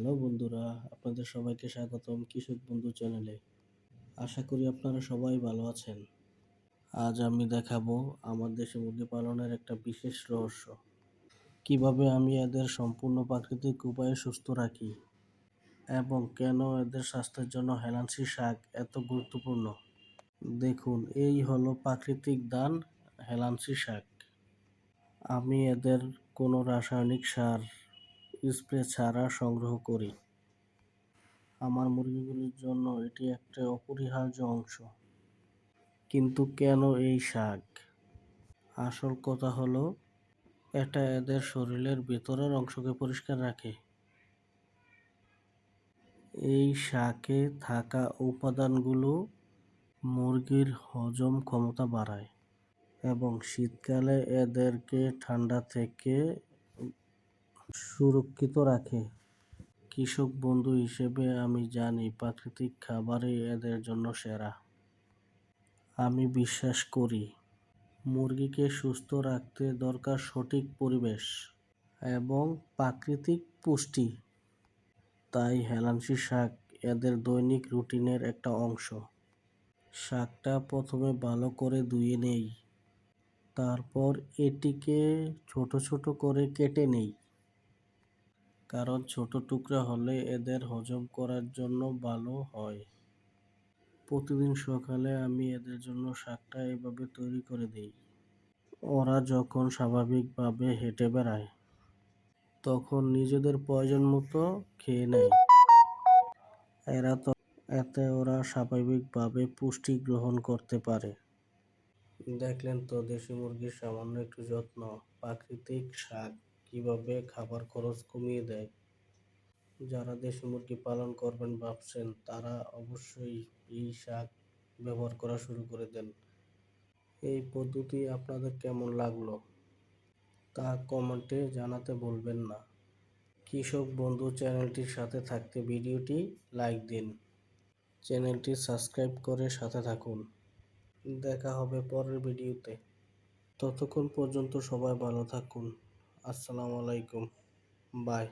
Hello বন্ধুরা, আপনাদের সবাইকে স্বাগতম কৃষক বন্ধু চ্যানেলে। আশা করি আপনারা সবাই ভালো আছেন। আজ আমি দেখাবো আমার দেশে মুরগি পালনের একটা বিশেষ রহস্য। কীভাবে আমি এদের সম্পূর্ণ প্রাকৃতিক উপায়ে সুস্থ রাখি এবং কেন এদের স্বাস্থ্যের জন্য হেলান্সি শাক এত গুরুত্বপূর্ণ? দেখুন, এই হলো প্রাকৃতিক দান হেলান্সি শাক। আমি এদের কোনো রাসায়নিক সার স্প্রে ছাড়া সংগ্রহ করি। আমার মুরগিগুলির জন্য এটি একটা অপরিহার্য অংশ। কিন্তু কেন এই শাক? আসল কথা হলো, এটা এদের শরীরের ভেতরের অংশকে পরিষ্কার রাখে। এই শাকে থাকা উপাদানগুলো মুরগির হজম ক্ষমতা বাড়ায় এবং শীতকালে এদেরকে ঠান্ডা থেকে সুরক্ষিত রাখে। কৃষক বন্ধু হিসেবে আমি জানি প্রাকৃতিক খাবারই এদের জন্য সেরা। আমি বিশ্বাস করি, মুরগিকে সুস্থ রাখতে দরকার সঠিক পরিবেশ এবং প্রাকৃতিক পুষ্টি। তাই হেলান্সি শাক এদের দৈনিক রুটিনের একটা অংশ। শাকটা প্রথমে ভালো করে ধুয়ে নেই, তারপর এটিকে ছোট ছোট করে কেটে নেই। কারণ ছোট টুকরা হলে এদের হজম করার জন্য ভালো হয়। প্রতিদিন সকালে আমি এদের জন্য শাকটা এভাবে তৈরি করে দিই। ওরা যখন স্বাভাবিকভাবে হেঁটে বেড়ায়, তখন নিজেদের প্রয়োজন মতো খেয়ে নেয়। এরা তো এতে ওরা স্বাভাবিকভাবে পুষ্টি গ্রহণ করতে পারে। দেখলেন তো দেশি মুরগির সামান্য একটু যত্ন, প্রাকৃতিক শাক। কীভাবে খাবার খরচ কমিয়ে দেয়? যারা দেশি মুরগি পালন করবেন ভাবছেন, তারা অবশ্যই এই শাক ব্যবহার করা শুরু করে দেন। এই পদ্ধতি আপনাদের কেমন লাগল? তা কমেন্টে জানাতে ভুলবেন না। কৃষক বন্ধু চ্যানেলটির সাথে থাকতে ভিডিওটি লাইক দিন। চ্যানেলটি সাবস্ক্রাইব করে সাথে থাকুন। দেখা হবে পরের ভিডিওতে। ততক্ষণ পর্যন্ত সবাই ভালো থাকুন। আসসালামু আলাইকুম বাই।